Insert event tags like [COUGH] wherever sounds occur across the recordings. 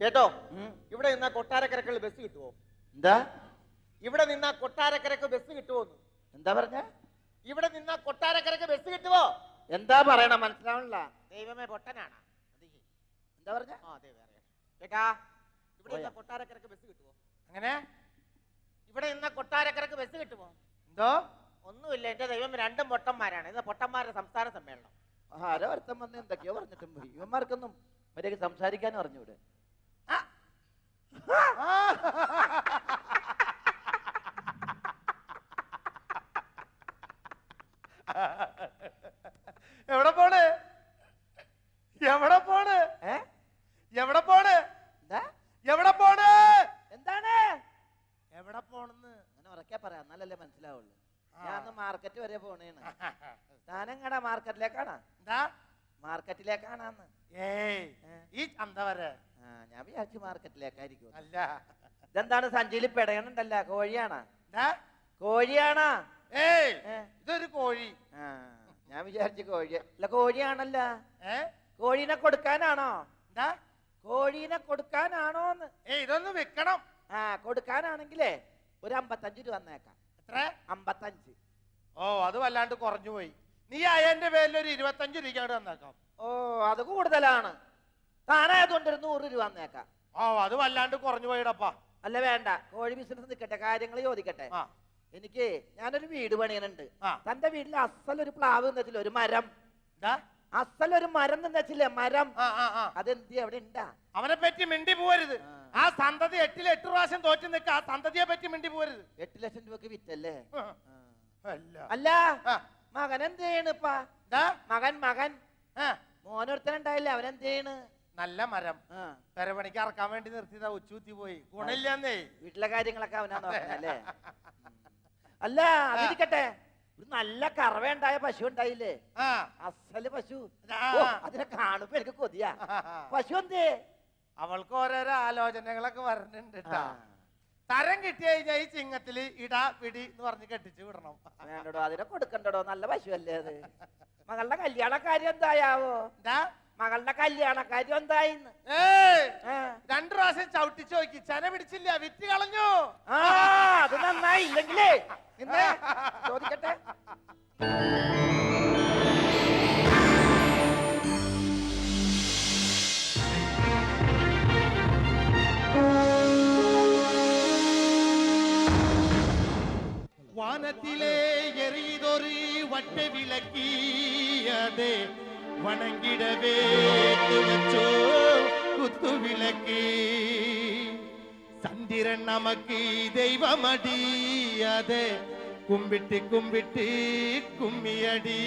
കേട്ടോ? ഇവിടെ നിന്നാ കൊട്ടാരക്കരക്കുള്ള ബസ് കിട്ടുമോ എന്താ? ഇവിടെ നിന്നാ കൊട്ടാരക്കരക്ക് ബസ് കിട്ടുമോ എന്താ പറഞ്ഞ? ഇവിടെ നിന്നാ കൊട്ടാരക്കരക്ക് ബസ് കിട്ടുമോ എന്താ പറയണ? മനസ്സിലാവണില്ല. ദൈവമേ പൊട്ടനാണ്. എന്താ പറഞ്ഞ? ആ ദൈവം കേട്ടാ? ഇവിടെ നിന്നാ. കൊട്ടാരക്കരക്ക് ബസ് കിട്ടുമോ അങ്ങനെ ഇവിടെ നിന്നാ കൊട്ടാരക്കരക്ക് ബസ് കിട്ടുമോ എന്തോ? ഒന്നുമില്ല എന്റെ ദൈവം രണ്ടും പൊട്ടന്മാരാണ്. ഇത് പൊട്ടന്മാരുടെ സംസ്ഥാന സമ്മേളനം. ആരോ അർത്ഥം വന്ന് എന്തൊക്കെയോ പറഞ്ഞിട്ടും ഇവന്മാർക്കൊന്നും മര്യാദ സംസാരിക്കാനും അറിഞ്ഞൂടെ? എവിടെ പോണ്? എവിടെ പോണ്? എവിടെ പോണ്? എന്താ എവിടെ പോണ്? എന്താണ്? എവിടെ പോണെന്ന്? അങ്ങനെ ഉറക്കെ പറയാം എന്നാലല്ലേ മനസ്സിലാവുള്ളൂ. ഞാൻ മാർക്കറ്റ് വരെ പോണേണ്. താനെങ്ങടാ മാർക്കറ്റിലേക്കാണാ എന്താ? മാർക്കറ്റിലേക്കാണാന്ന് ഏയ് ഈ ചന്ത വരെ. വിചാരിച്ചു മാർക്കറ്റിലേക്കായിരിക്കും അല്ല. ഇതെന്താണ് സഞ്ചിയിൽ പെടയണുണ്ടല്ല കോഴിയാണ്? കോഴിയാണാ? ഏയ് ഇതൊരു കോഴി. ആ ഞാൻ വിചാരിച്ചു കോഴി. അല്ല കോഴിയാണല്ല. ഏ? കോഴീനെ കൊടുക്കാനാണോ? എന്താ കോഴീനെ കൊടുക്കാനാണോന്ന്? ഏയ് ഇതൊന്ന് വെക്കണം ആ കൊടുക്കാനാണെങ്കിലേ ഒരു അമ്പത്തഞ്ച് രൂപ വന്നേക്കാം എത്ര? അമ്പത്തഞ്ച്. ഓ അത് വല്ലാണ്ട് കുറഞ്ഞു പോയി നീ അയ്യന്റെ പേരിൽ ഒരു ഇരുപത്തഞ്ച് രൂപ തന്നേക്കാം. ഓ അത് കൂടുതലാണ്. താനായതുകൊണ്ട് ഒരു നൂറ് രൂപ വന്നേക്കാം ഓ അത് വല്ലാണ്ട് കുറഞ്ഞു പോയിടപ്പാ. അല്ല വേണ്ട. കോഴി ബിസിനസ് നിൽക്കട്ടെ കാര്യങ്ങൾ ചോദിക്കട്ടെ. ആ. എനിക്ക് ഞാനൊരു വീട് പണിയനുണ്ട് ആ. തന്റെ വീട്ടിൽ അസലൊരു പ്ലാവ് നിന്നില്ല ഒരു മരം. എന്താ? അസലൊരു മരം നിന്നില്ലേ മരം? ആ ആ ആ. അതെന്തി അവിടെ ഉണ്ടാ? അവനെ പറ്റി മിണ്ടി പോവരുത്. ആ. ആ സന്തതി എട്ടിൽ എട്ട് പ്രാവശ്യം തോറ്റു നിൽക്ക ആ സന്തതിയെ പറ്റി മിണ്ടി പോവരുത്. എട്ട് ലക്ഷം രൂപക്ക് വിറ്റല്ലേ? ആ. ആ. അല്ല. അല്ല ആ. മകൻ എന്ത് ചെയ്യണിപ്പാ എന്താ? മകൻ മകൻ. ആ, മോനൊരുത്തനുണ്ടായില്ലേ അവനെന്ത് ചെയ്യണ്? നല്ല മരം. പെരപണിക്ക് ഇറക്കാൻ വേണ്ടി നിർത്തിയതാ ഉച്ചൂത്തി പോയി. ഗുണില്ലെന്നേ വീട്ടിലെ കാര്യങ്ങളൊക്കെ അവനാ നോക്കണല്ലേ? [LAUGHS] അല്ല അതിരിക്കട്ടെ. ഒരു നല്ല കറവയുണ്ടായ പശു ഉണ്ടായില്ലേ? അസൽ പശു. അതിനെ കാണുമ്പോ എനിക്ക് കൊതിയാ. പശു എന്തേ? അവൾക്ക് ഓരോരോ ആലോചനകളൊക്കെ വരണുണ്ട്. തരം കിട്ടി കഴിഞ്ഞാൽ ഈ ചിങ്ങത്തിൽ ഇട പിടി എന്ന് പറഞ്ഞ് കെട്ടിച്ചു വിടണം. വേണ്ടടോ അതിനെ കൊടുക്കണ്ടടോ. നല്ല പശു അല്ലേ അത്. മകളുടെ കല്യാണ കാര്യം എന്തായാവോ? എന്താ? മകളുടെ കല്യാണ കാര്യം എന്തായിന്ന് രണ്ടു പ്രാവശ്യം ചവിട്ടിച്ചു നോക്കി. ചന പിടിച്ചില്ല വിറ്റ് കളഞ്ഞു. ആ അത് നന്നായി. ഇല്ലെങ്കിലേ നിന്നെ ചോദിക്കട്ടെ? വാനത്തിലെ എറിയതൊരു വട്ട വിലക്കിയതേ வணங்கிடவே வச்சோ குத்து விளக்கு. சந்திரன் நமக்கு தெய்வமடி அதே கும்பிட்டு கும்பிட்டு கும்மியடி.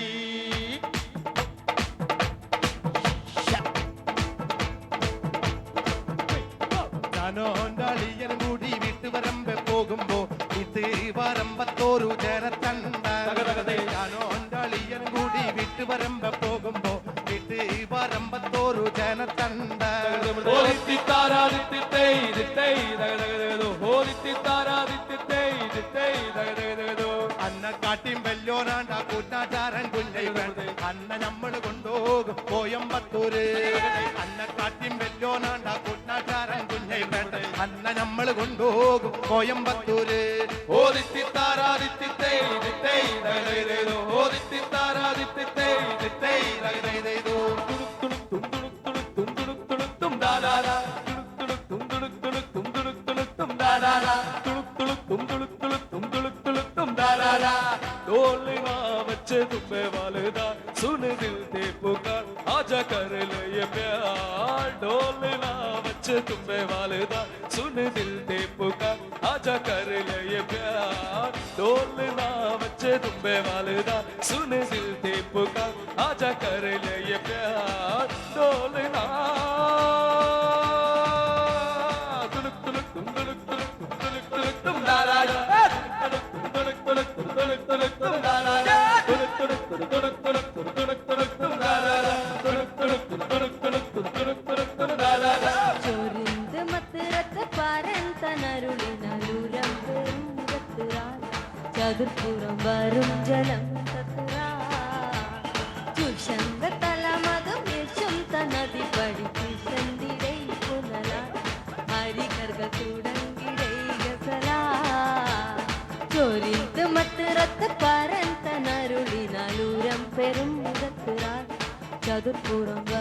കാട്ടിയും വെല്ലോനാണ്ട കൂറ്റാചാരൻ കുഞ്ഞൈ വേണ്ട അന്ന നമ്മൾ കൊണ്ടുപോകും കോയമ്പത്തൂർ അന്ന കാട്ടിയും വെല്ലോനാണ്ട കൂട്ടാചാരൻ കുഞ്ഞൈ വേണ്ട അന്ന നമ്മൾ കൊണ്ടുപോകും കോയമ്പത്തൂർ ഓദിത്തി താരാദിത്യത്തെ തൈ ഓദിത്തി താരാദിത്തി തൈ कर ले ये प्यार डोलना बच्चे तुम्हें वालदा। सुन दिल दे पुकार आजा कर ले ये प्यार डोलना बच्चे तुम्हें वालदा। सुन दिल दे पुकार आजा कर ले ये प्यार डोलना ತೋರಿದ್ದು ಮತ್ತು ರತ್ತ ಪಾರಂತ ನರುಳಿನ ಲೂರಂ ಪೆರುಂ ಮುಗತ್ತುರಾರ್ ಚದುರ್ಪುರಂಗ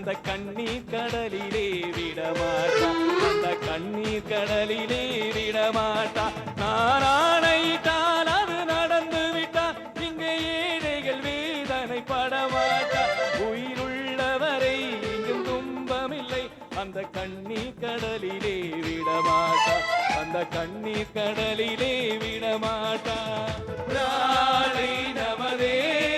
அந்த கண்ணீர் கடலிலே விடமாட்டா. அந்த கண்ணீர் கடலிலே விடமாட்டார் நாராயணிட்டால் அது நடந்து விட்டா. இங்கே ஏழைகள் வேதனை படமாட்டா. உயிருள்ளவரை இங்கும் துன்பமில்லை. அந்த கண்ணீர் கடலிலே விடமாட்டா. அந்த கண்ணீர் கடலிலே விடமாட்டா. நாளை நமதே.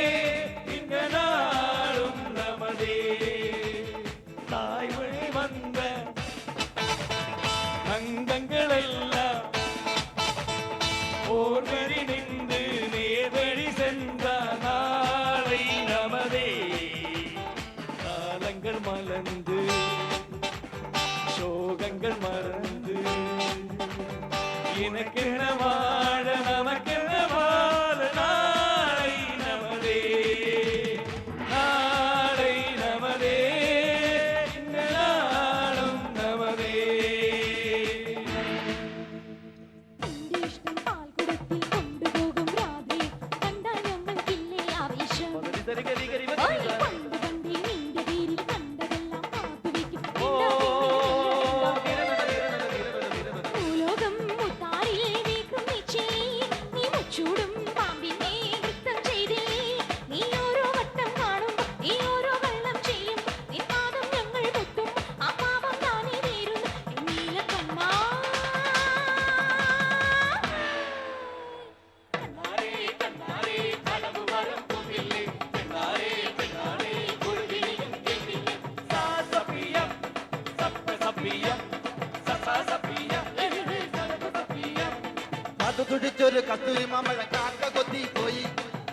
ಗರಿ ಗರಿ ಗರಿ തുടിച്ചൊരു കസ്തൂരി മാമ്പഴം കാക്ക കൊത്തി പോയി.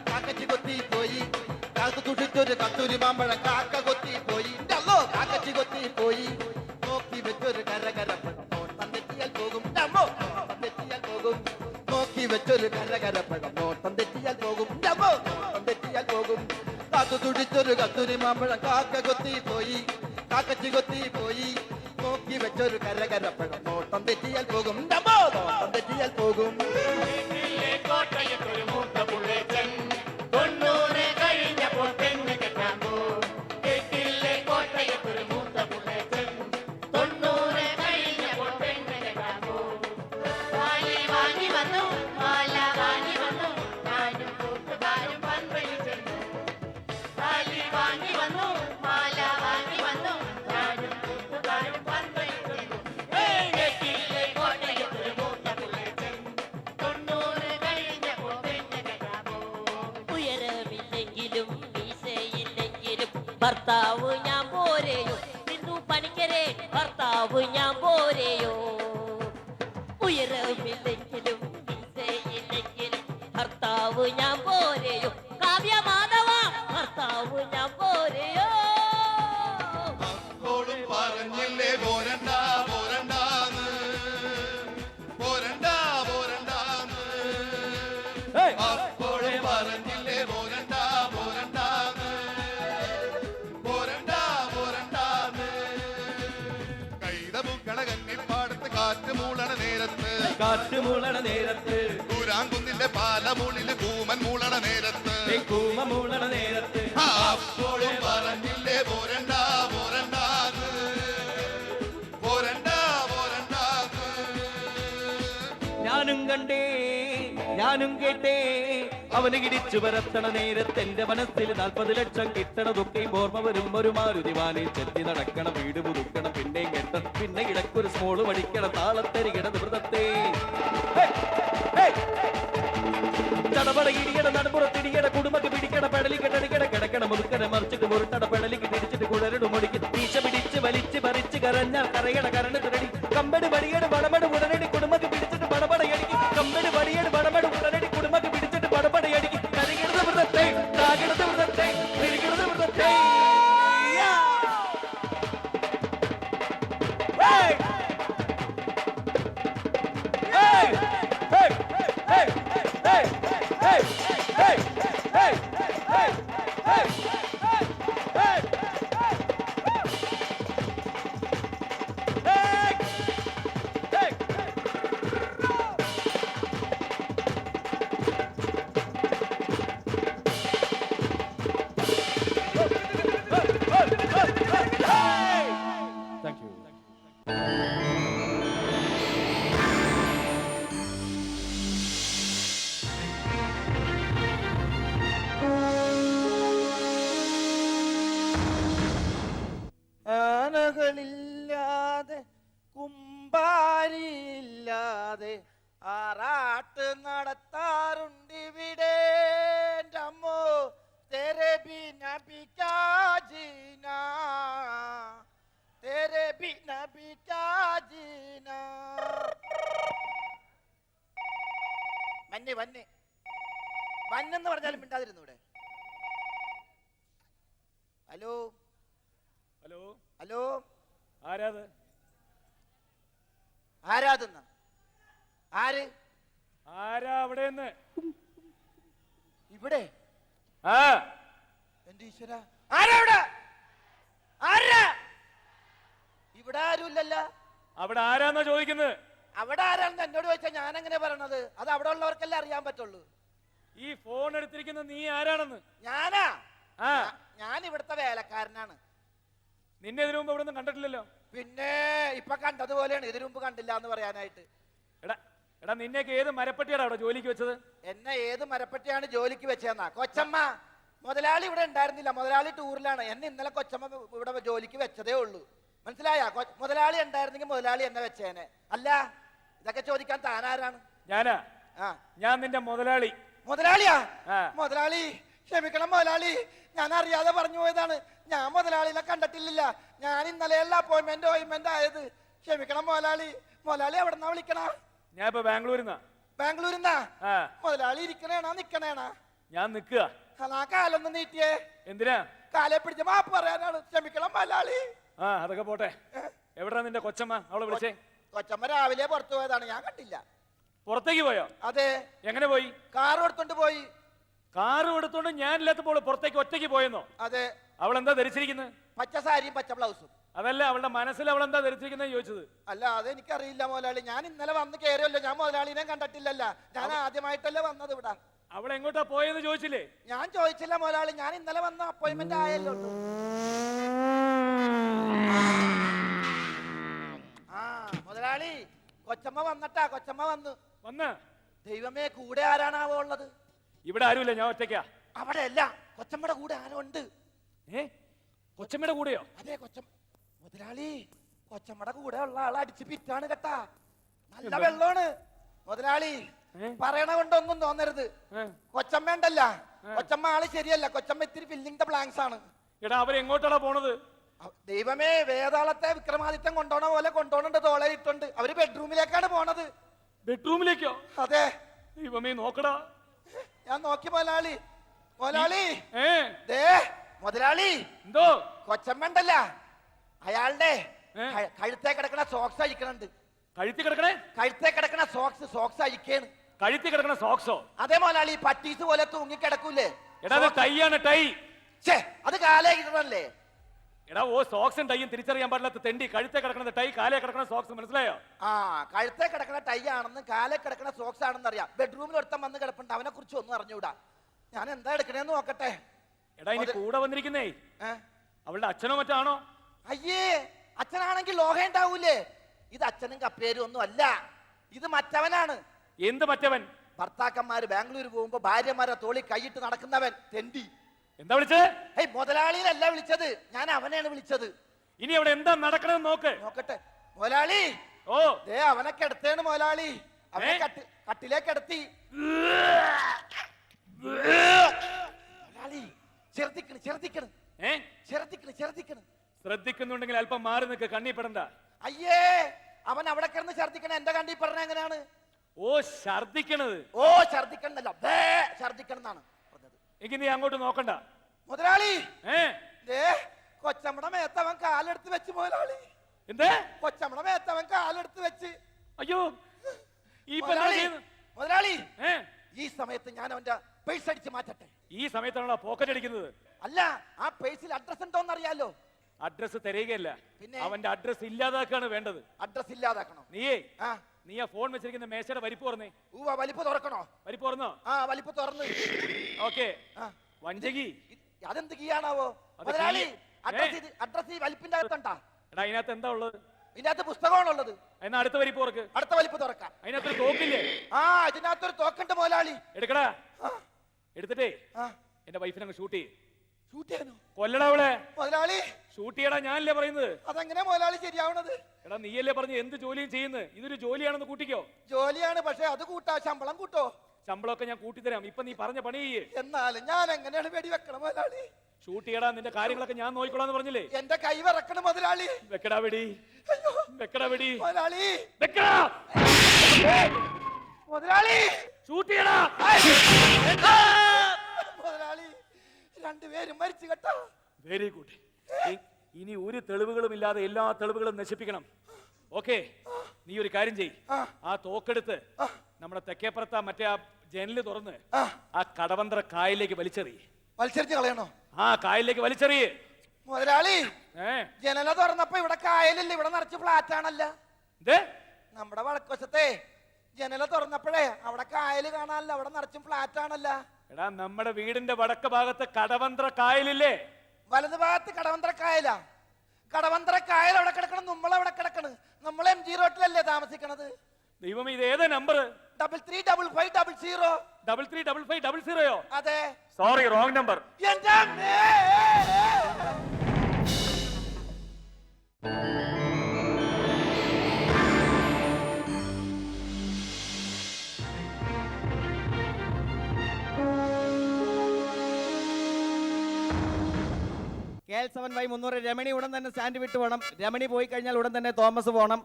കാക്കച്ചി കൊത്തി പോയി. കാക്ക തുടിച്ചൊരു കസ്തൂരി മാമ്പഴം കാക്ക കൊത്തി പോയി. കാക്കച്ചി കൊത്തി പോയി. നോക്കി വെച്ചൊരു കരകരപ്പഴം നോട്ടം തെറ്റിയാൽ പോകും. തെറ്റിയാൽ പോകും. നോക്കി വെച്ചൊരു കരകരപ്പഴം നോട്ടം തെറ്റിയാൽ പോകും. തെറ്റിയാൽ പോകും. കാത്തു തുടിച്ചൊരു കസ്തൂരി മാമ്പഴം കാക്ക കൊത്തി പോയി. കാക്കച്ചി കൊത്തി പോയി. വെച്ചൊരു കരകരപ്പഴം. നോട്ടം തെറ്റിയാൽ പോകും. ഭർത്താവ് ഞാൻ പോരെയോ? ഉയരമില്ലെങ്കിലും ഭർത്താവ് ഞാൻ കാറ്റ് മൂളണ നേരത്ത്. കൂരാങ്കുന്നിലെ പാലമൂളിൽ കൂമൻ മൂളണ നേരത്ത്. കൂമ മൂളണ നേരത്ത്. ഞാനും കേട്ടേ. അവന് ഇടിച്ചു വരത്തണ നേരത്തെ എന്റെ മനസ്സിൽ നാൽപ്പത് ലക്ഷം കിട്ടണതൊക്കെയും ഓർമ്മ വരും. ഒരു മാരുതി വാനിൽ ചെത്തി നടക്കണം വീട് പുതുക്കണം പിന്നെ കെട്ടണം പിന്നെ ഇടക്കൊരു സ്മോൾ പഠിക്കണം താളത്തരികിട നിവൃതത്തെ ചടപട ഇടിയട നടുപ്പുറത്തിടിയട കുടുംബക്ക് പിടിക്കട പെടലി കെട്ടടിക്കട കിടക്കണ മുറുക്കര മറിച്ചിട്ട് മുറുട്ടട പെടലിക്ക് തിരിച്ചിട്ട് കുഴലിട് മുടിക്ക് തീശ പിടിച്ച് വലിച്ച് പറിച്ച് കരഞ്ഞാൽ കരയട കരണ്ട് തിരടി കമ്പടി വടിയട് പടപട് ബിന ബിക്കാജീന വന്നെ വന്നെ. വന്നെന്ന് പറഞ്ഞാലും മിണ്ടാതിരുന്നൂടെ ഹലോ? ഹലോ? ഹലോ? ആരാത്? ആരാതെന്ന്? ആര്? ആരാ അവിടെ ഇവിടെ? ആ. എന്റെ ഈശ്വര. ആരാ ഇവിടെ ആരാ ഇവിടെ ആരുമില്ലല്ലോ. അവിടെ ആരാന്നാ ചോദിക്കുന്നത്? അവിടെ ആരാണെന്ന് എന്നോട് ചോദിച്ചാൽ ഞാൻ എങ്ങനെ പറയണത്? അത് അവിടെ ഉള്ളവർക്കല്ലേ അറിയാൻ പറ്റുള്ളൂ. ഈ ഫോൺ എടുത്തിരിക്കുന്ന നീ ആരാണെന്ന്? ഞാനാ? ആ. ഞാൻ ഇവിടുത്തെ വേലക്കാരനാണ്. നിന്നെ ഇതിനു മുമ്പ് ഇവിടെ കണ്ടിട്ടില്ലല്ലോ? പിന്നെ ഇപ്പൊ കണ്ടതുപോലെയാണ് ഇതിനു മുമ്പ് കണ്ടില്ല എന്ന് പറയാനായിട്ട്. എടാ എടാ നിന്നെയൊക്കെ ഏത് മരപ്പട്ടിയാണ് അവിടെ ജോലിക്ക് വെച്ചത്? എന്നെ ഏത് മരപ്പട്ടിയാണ് ജോലിക്ക് വെച്ചതെന്നാ? കൊച്ചമ്മ മുതലാളി ഇവിടെ ഉണ്ടായിരുന്നില്ല. മുതലാളി ടൂറിലാണ് എന്നെ ഇന്നലെ കൊച്ചമ്മ ഇവിടെ ജോലിക്ക് വെച്ചതേ ഉള്ളൂ. മനസ്സിലായ? മുതലാളി ഉണ്ടായിരുന്നെങ്കിൽ മുതലാളി എന്നെ വെച്ചേനെ. അല്ല ഇതൊക്കെ ചോദിക്കാൻ താനാരാണ്? ഞാനാ? ആ. ഞാൻ നിന്റെ മുതലാളി. മുതലാളിയാ? മുതലാളി ക്ഷമിക്കണം മുതലാളി. ഞാൻ അറിയാതെ പറഞ്ഞു പോയതാണ്. ഞാൻ മുതലാളിനെ കണ്ടിട്ടില്ല. ഞാൻ ഇന്നലെയല്ല അപ്പോയിന്റ്മെന്റ് ഓയിന്റ്മെന്റ് ആയത്. ക്ഷമിക്കണം മുതലാളി. മുതലാളി എവിടെന്നാ വിളിക്കണ? ഞാൻ ഇപ്പൊ ബാംഗ്ലൂരിന്നാ? ആ. മുതലാളി ഇരിക്കണേണാ നിക്കണേണാ? ഞാൻ നിക്കുക കാലൊന്ന് നീട്ടിയേ. എന്തിനാ? കാലെ പിടിച്ച മാപ്പ് പറയാനാണ്. ക്ഷമിക്കണം മുതലാളി. ആ അതൊക്കെ പോട്ടെ. എവിടാ നിന്റെ കൊച്ചമ്മ? അവളെ വിളിച്ചേ. കൊച്ചമ്മ രാവിലെ പുറത്തു പോയതാണ് ഞാൻ കണ്ടില്ല. പുറത്തേക്ക് പോയോ? അതെ. എങ്ങനെ പോയി? കാർ എടുത്തോണ്ട് പോയി. കാറും എടുത്തോണ്ട് ഞാൻ ഇല്ലാത്തപ്പോൾ പുറത്തേക്ക് ഒറ്റയ്ക്ക് പോയെന്നോ? അതെ. അവൾ എന്താ ധരിച്ചിരിക്കുന്നത് പച്ച സാരിയും പച്ച ബ്ലൗസും. അതല്ല അവളുടെ മനസ്സിൽ അവൾ എന്താ ധരിച്ചിരിക്കുന്നത് ചോദിച്ചത്. അല്ല അതെനിക്കറിയില്ല മുതലാളി ഞാൻ ഇന്നലെ വന്ന് കയറിയല്ലോ ഞാൻ മുതലാളിനെ കണ്ടിട്ടില്ലല്ല. ഞാൻ ആദ്യമായിട്ടല്ലേ വന്നത് ഇവിടെ. അവൾ എങ്ങോട്ടാ പോയെന്ന് ചോദിച്ചില്ലേ? ഞാൻ ചോദിച്ചില്ല മുതലാളി ഞാൻ ഇന്നലെ വന്ന അപ്പോയിന്റ്മെന്റ് ആയല്ലോ ആ മുതലാളി കൊച്ചമ്മ വന്നട്ടാ കൊച്ചമ്മ വന്നു. വന്ന്. ദൈവമേ കൂടെ ആരാണാവോ ഉള്ളത്? ഇവിടെ ആരുമില്ല ഞാൻ ഒറ്റയ്ക്കാ. അവിടെ അല്ല കൊച്ചമ്മയുടെ കൂടെ ആരോ ഉണ്ട്. ഏ? കൊച്ചമ്മയുടെ കൂടെയോ? അതെ കൊച്ചമ്മ മുതലാളി കൊച്ചമ്മയുടെ കൂടെ ഉള്ള ആളെ അടിച്ച് പിറ്റാണ് കേട്ടാ. നല്ല? വെള്ളമാണ്. മുതലാളി പറയണ കൊണ്ടൊന്നും തോന്നരുത്. കൊച്ചമ്മ ഉണ്ടല്ല കൊച്ചമ്മ ആൾ ശരിയല്ല. കൊച്ചമ്മ ഇത്തിരി ഫില്ലിംഗ് ദ ബ്ലാങ്ക്സ് ആണ്. എടാ അവരെങ്ങോട്ടാണ് പോണത്? ദൈവമേ വേതാളത്തെ വിക്രമാദിത്യം കൊണ്ടോണ പോലെ കൊണ്ടോണുണ്ട് തോളയിട്ടുണ്ട് അവർ ബെഡ്റൂമിലേക്കാണ് പോണത്. ബെഡ്റൂമിലേക്കോ അതെ. ദൈവമേ നോക്കടാ. ഞാൻ നോക്കി മുതലാളി. മുതലാളി. ദേ മുതലാളി. എന്തോ? കൊച്ചമ്മണ്ടല്ല. അയാളുടെ കഴുത്തേ കിടക്കണ സോക്സ് അഴിക്കണുണ്ട്. കഴുത്തി കിടക്കണേ? കഴുത്തേ കിടക്കണ സോക്സ് സോക്സ് അഴിക്കേണ്. കഴുത്തി കിടക്കണ സോക്സോ അതേ മുതലാളി പട്ടീസ് പോലെ തൂങ്ങി കിടക്കൂലേ എടാ അത് ടൈയാണ് ടൈ. അത് കാലേ കിട്ടണല്ലേ? എടാ ഓ സോക്സും ടൈയും തിരിച്ചറിയാൻ പാടില്ലാത്ത തെണ്ടി. കഴുത്തെ കിടക്കുന്ന ടൈ കാലേ കിടക്കുന്ന സോക്സ് മനസ്സിലായോ? ആ കഴുത്തേ കിടക്കുന്ന ടൈ ആണെന്ന് കാലേ കിടക്കുന്ന സോക്സ് ആണെന്ന് അറിയാം. ബെഡ്റൂമിൽ ഒരുത്തം വന്ന് കിടപ്പുണ്ട്. അവനെ കുറിച്ച് ഒന്നും അറിഞ്ഞൂടാ. ഞാൻ എന്താ എടുക്കണേന്ന് നോക്കട്ടെ. എടാ ഇനി കൂടെ വന്നിരിക്കുന്നേ. അവളുടെ അച്ഛനോ മറ്റാണോ? അയ്യേ അച്ഛനാണെങ്കിൽ ലോഹ ഉണ്ടാവൂലേ? ഇത് അച്ഛനും കപ്പേരും ഒന്നും അല്ല. ഇത് മറ്റവനാണ്. എന്ത് മറ്റവൻ? ഭർത്താക്കന്മാര് ബാംഗ്ലൂർ പോകുമ്പോ ഭാര്യമാരെ തോളി കൈയിട്ട് നടക്കുന്നവൻ തെണ്ടി. എന്താ വിളിച്ചത് ഏയ് മുതലാളിയിലല്ല വിളിച്ചത്. ഞാൻ അവനെയാണ് വിളിച്ചത്. ഇനി അവിടെ എന്താ നടക്കണമെന്ന് നോക്ക്. നോക്കട്ടെ. മുതലാളി. ഓ. ദേ അവനെ കിടത്തേണ് മുതലാളി. അവനെ ഏ? കട്ടി കട്ടിലേക്ക് കിടത്തി മുതലാളി ചെറുതിക്കണ് ചെറുതിക്കണ് ഏ? ചെറുതിക്കണ് ചെറുതിക്കണ് ശ്രദ്ധിക്കുന്നുണ്ടെങ്കിൽ അല്പം മാറി നിൽക്ക് കണ്ണി പെടണ്ട. അയ്യേ അവൻ അവിടെ കിടന്ന് ഛർദിക്കണ എന്റെ കണ്ടി പറഞ്ഞ എങ്ങനെയാണ്? ഓ ഛർദിക്കണത് ഓ ഛർദിക്കണമെന്നല്ല ബേ ഛർദിക്കണം എന്നാണ് എങ്കിൽ നീ അങ്ങോട്ട് നോക്കണ്ട. മുതലാളി! ഏ? കൊച്ചമ്മടെ മേത്തവൻ കാലെടുത്ത് വെച്ച് മുതലാളി. എന്തേ? കൊച്ചമ്മടെ മേത്തവൻ കാലെടുത്ത് വെച്ച്. അയ്യോ ഈ മുതലാളി മുതലാളി ഈ സമയത്ത് ഞാൻ അവന്റെ പേഴ്സ് അടിച്ച് മാറ്റട്ടെ. ഈ സമയത്താണോ പോക്കറ്റ് അടിക്കുന്നത്. അല്ല ആ പേഴ്സിൽ അഡ്രസ് ഉണ്ടോന്ന് അറിയാലോ. അഡ്രസ് തരികയല്ല. പിന്നെ? അവന്റെ അഡ്രസ് ഇല്ലാതാക്കാണ് വേണ്ടത്. അഡ്രസ് ഇല്ലാതാക്കണം. നീയേ ആ. നീ ആ ഫോൺ വെച്ചിരിക്കുന്ന മേശയുടെ വലിപ്പ് പറഞ്ഞേ ഊവ വലിപ്പ് തുറക്കണോ? വലിപ്പ് പറഞ്ഞോ ആ വലിപ്പ് തുറന്നു. ഓക്കെ. വഞ്ചകി. അതെന്ത് കീയാണാവോ? മുതലാളി അഡ്രസ് അഡ്രസ് ഈ വലിപ്പിന്റെ അകത്തുണ്ടാ. എടാ അതിനകത്ത് എന്താ ഉള്ളത്? ഇതിനകത്ത് പുസ്തകമാണുള്ളത്. എന്നാ അടുത്ത വലിപ്പ് തുറക്ക്. അടുത്ത വലിപ്പ് തുറക്കാം. അതിനകത്ത് ഒരു തോക്കില്ലേ? ആ ഇതിനകത്തൊരു തോക്കുണ്ട് മുതലാളി. എടുക്കടാ. എടുത്തിട്ടേ. എന്റെ വൈഫിനെ ഷൂട്ട് ചെയ്യും. ഷൂട്ട് ചെയ്യാനോ? കൊല്ലടാ അവളെ. മുതലാളി. ഷൂട്ട് ചെയ്യടാ ഞാനല്ലേ പറയുന്നത്? അതെങ്ങനെ മുതലാളി ശരിയാവണത്? എടാ നീയല്ലേ പറഞ്ഞു എന്ത് ജോലിയും ചെയ്യുന്നത്? ഇതൊരു ജോലിയാണെന്ന് കൂട്ടിക്കോ. ജോലിയാണ് പക്ഷെ അത് കൂട്ടാ ശമ്പളം കൂട്ടോ? ശമ്പളമൊക്കെ ഞാൻ കൂട്ടിത്തരാം. ഇപ്പൊ നീ പറഞ്ഞ പണി ചെയ്യേ. എന്നാലും ഞാൻ എങ്ങനെയാണ് വെടി വെക്കണം മുതലാളി? ഷൂട്ട് ചെയ്യടാ നിന്റെ കാര്യങ്ങളൊക്കെ ഞാൻ നോക്കിക്കോളാന്ന് പറഞ്ഞില്ലേ? എന്റെ കൈ വിറക്കണം മുതലാളി. വെക്കടാ വെടി. അയ്യോ. വെക്കടാ വെടി. മുതലാളി. വെക്കടാ. മുതലാളി. ഷൂട്ട് ചെയ്യടാ മുതലാളി രണ്ടുപേരും മരിച്ചു കേട്ടോ. വെരി ഗുഡ് ഇനി ഒരു തെളിവുകളും ഇല്ലാതെ എല്ലാ തെളിവുകളും നശിപ്പിക്കണം. ഓക്കെ നീ ഒരു കാര്യം ചെയ് ആ. തോക്കെടുത്ത് നമ്മുടെ തെക്കേപ്പുറത്ത് മറ്റേ ആ ജനൽ തുറന്ന് ആ. കടവന്ത്ര കായലിലേക്ക് വലിച്ചെറി വലിച്ചെറിഞ്ഞ് കളയണോ? ആ കായലിലേക്ക് വലിച്ചെറിയേ. മുതലാളി ജനല തുറന്നപ്പോ ഇവിടെ കായലില്ല ഇവിടെ നിറച്ച് ഫ്ലാറ്റ് ആണല്ല. നമ്മുടെ വടക്കുവശത്തെ ജനല തുറന്നപ്പോഴേ അവിടെ കായൽ കാണാനല്ല അവിടെ നിറച്ചും ഫ്ലാറ്റ് ആണല്ല. എടാ നമ്മുടെ വീടിന്റെ വടക്ക് ഭാഗത്ത് കടവന്ത്ര കായലില്ലേ? വലത് ഭാഗത്ത് കടവന്ത്ര കായല കടവന്ത്ര കായല അവിടെ കിടക്കണം നമ്മൾ അവിടെ കിടക്കണം. നമ്മൾ എം ജി റോട്ടിലല്ലേ താമസിക്കണത്? ദൈവം ഇത് ഏത് number double three double five double zero double three double five double സീറോയോ അതെ. സോറി റോങ് നമ്പർ എന്റെ കെ എൽ സെവൻ വൈ മുന്നൂറ് രമണി ഉടൻ തന്നെ സ്റ്റാൻഡ് വിട്ട് പോകണം രമണി പോയി കഴിഞ്ഞാൽ ഉടൻ തന്നെ തോമസ് പോകണം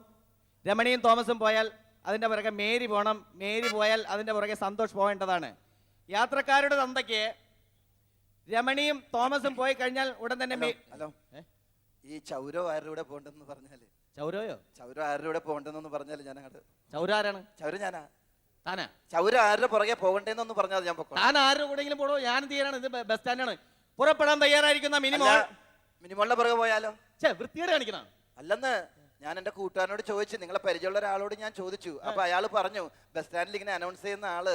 രമണിയും തോമസും പോയാൽ അതിന്റെ പുറകെ മേരി പോകണം മേരി പോയാൽ അതിന്റെ പുറകെ സന്തോഷ് പോകേണ്ടതാണ്. യാത്രക്കാരുടെ തന്തയ്ക്ക് രമണിയും തോമസും പോയി കഴിഞ്ഞാൽ ഉടൻ തന്നെ ഹലോ? ഈ ചൗരോ ആരുടെ കൂടെ പോണ്ടെന്ന് പറഞ്ഞാൽ? ചൗരോയോ? ചൗര ആരുടെ കൂടെ പോണ്ടെന്ന് പറഞ്ഞാൽ ഞാൻ അങ്ങോട്ട് ചൗര ആരാണ്? ചൗര ഞാനാ? താനാ? ചൗര ആരുടെ പുറകെ പോകണ്ടേന്നൊന്ന് പറഞ്ഞാൽ ഞാൻ താൻ ആരുടെ കൂടെങ്കിലും പോടോ ഞാൻ എന്ത് ഇത് ബസ് സ്റ്റാൻഡാണ്. പുറപ്പെടാൻ തയ്യാറായിരിക്കുന്ന മിനിമോൾ. മിനിമോളിന്റെ പുറകെ പോയാലോ? ചേ വൃത്തിയോടെ കാണിക്കണം. അല്ലെന്ന് ഞാൻ എന്റെ കൂട്ടുകാരനോട് ചോദിച്ചു നിങ്ങളെ പരിചയമുള്ള ഒരാളോട് ഞാൻ ചോദിച്ചു. അപ്പൊ അയാൾ പറഞ്ഞു ബസ് സ്റ്റാൻഡിൽ ഇങ്ങനെ അനൗൺസ് ചെയ്യുന്ന ആൾ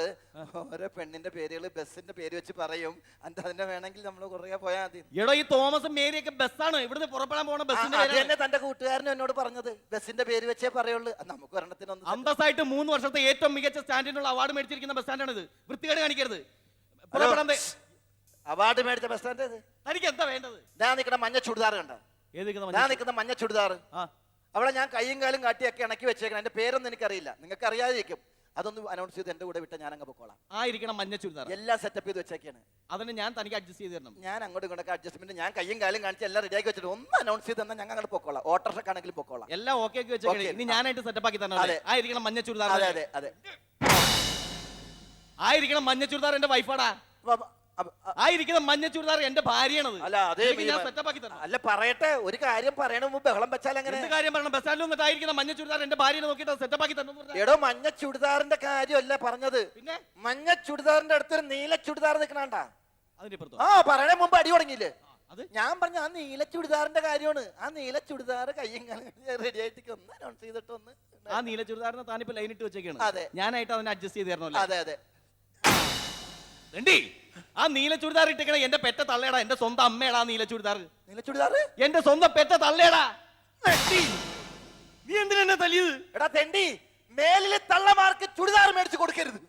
ഓരോ പെണ്ണിന്റെ പേരുകൾ ബസ്സിന്റെ പേര് വെച്ച് പറയും. എന്നിട്ട് അതിന്റെ വേണമെങ്കിൽ നമ്മൾ കുറേ പോയാൽ മതി. എടോ ഈ തോമസും മേരിയൊക്കെ ബസ്സാണ്. ഇവിടുന്ന് പുറപ്പെടാൻ പോണ ബസ്സിന്റെ തന്റെ കൂട്ടുകാരനും എന്നോട് പറഞ്ഞത്. ബസ്സിന്റെ പേര് വെച്ചേ പറയുള്ളൂ. നമുക്ക് ഒരെണ്ണത്തിനൊന്നും അന്തസ്സായിട്ട് മൂന്ന് വർഷത്തെ ഏറ്റവും മികച്ച സ്റ്റാൻഡിനുള്ള അവാർഡ് മേടിച്ചിരിക്കുന്ന ബസ് സ്റ്റാൻഡാണ് ഇത് വൃത്തികേട് കാണിക്കരുത്. പുറപ്പെടാൻ അവാർഡ് മേടിച്ച ബസ് സ്റ്റാൻഡ് തനിക്ക് എന്താ വേണ്ടത്? ഞാൻ നിൽക്കുന്ന മഞ്ഞ ചുടിദാർ കണ്ട? ഞാൻ നിൽക്കുന്ന മഞ്ഞ ചുടിദാർ അവിടെ ഞാൻ കൈയും കാലും കാട്ടിയൊക്കെ ഇണക്കി വെച്ചേക്കണം. എന്റെ പേരൊന്നും എനിക്കറിയില്ല. നിങ്ങൾക്ക് അറിയാതിരിക്കും. അതൊന്ന് അനൗൺസ് ചെയ്ത് എന്റെ കൂടെ വിട്ട ഞാൻ അങ്ങ് പൊക്കോളാം. ആ ഇരിക്കണം മഞ്ഞ ചുരിദാർ. എല്ലാം സെറ്റപ്പ് ചെയ്ത് വെച്ചേക്കാണ്. അതിന് ഞാൻ തനിക്ക് അഡ്ജസ്റ്റ് ചെയ്ത് തരണം. ഞാൻ അങ്ങോട്ട് ഇങ്ങോട്ടൊക്കെ അഡ്ജസ്റ്റ്മെന്റ് ഞാൻ കയ്യും കാലും കാണിച്ച് എല്ലാം റെഡിയാക്കി വെച്ചിട്ട് ഒന്ന് അനൗൺസ് ചെയ്ത് തന്നാൽ ഞങ്ങൾ അങ്ങോട്ട് പൊക്കോളാം. ആണെങ്കിൽ പൊക്കോളാം. എല്ലാം ഓക്കെ ആക്കി വെച്ചേക്കണേ. ഇനി ഞാനായിട്ട് സെറ്റപ്പ് ആക്കി തരണം ആയിരിക്കണം മഞ്ഞ ചുരിദാർ അതെ അതെ അതെ. ആ ഇരിക്കണം മഞ്ഞ ചുരിദാർ എന്റെ വൈഫാടാ ആ ഇരിക്കുന്ന മഞ്ഞ ചുരിദാർ എന്റെ ഭാര്യയാണത്. അല്ല അതേ ഞാൻ തരണം. അല്ല പറയട്ടെ. ഒരു കാര്യം പറയണ. മുമ്പ് ബഹളം വെച്ചാൽ അങ്ങനെ എന്ത് കാര്യം പറയണം? ബസ് സ്റ്റാൻഡിൽ വന്നിട്ട് ആയിരിക്കുന്ന മഞ്ഞ ചുരിദാർ എന്റെ ഭാര്യനെ നോക്കിയിട്ട് സെറ്റപ്പ് ആക്കി തരണം എന്ന് എടോ മഞ്ഞ ചുരിദാറിന്റെ കാര്യമല്ല പറഞ്ഞത്. പിന്നെ? മഞ്ഞ ചുരിദാറിന്റെ അടുത്തൊരു നീല ചുരിദാർ നിൽക്കണണ്ട ആ പറയണ മുമ്പ് അടി തുടങ്ങിയില്ലേ? അത്? ഞാൻ പറഞ്ഞ ആ നീല ചുടിദാറിന്റെ കാര്യമാണ്. ആ നീല ചുടിദാർ കയ്യും റെഡി ആയിട്ട് ഒന്ന് അനൗൺസ് ചെയ്തിട്ട് ഒന്ന് ആ നീല ചുരിദാറിന് താനിപ്പോ ലൈൻ ഇട്ട് വെച്ചേക്കാണ്. അതെ. ഞാനായിട്ട് അതിനെ അഡ്ജസ്റ്റ് ചെയ്ത് തരണമല്ലോ? അതെ അതെ. ആ നീല ചുരിദാർ ഇട്ടിക്കണേ എന്റെ പെറ്റ തള്ളേടാ എന്റെ സ്വന്തം അമ്മേടാ നീല ചുരിദാർ. നീല ചുരിദാർ? എന്റെ സ്വന്തം പെറ്റ തള്ളേടാ. നീ എന്തിനാ തല്ലിയത്? എടാ തെണ്ടി മേലിലെ തള്ളമാർക്ക് ചുരിദാർ മേടിച്ചു കൊടുക്കരുത്.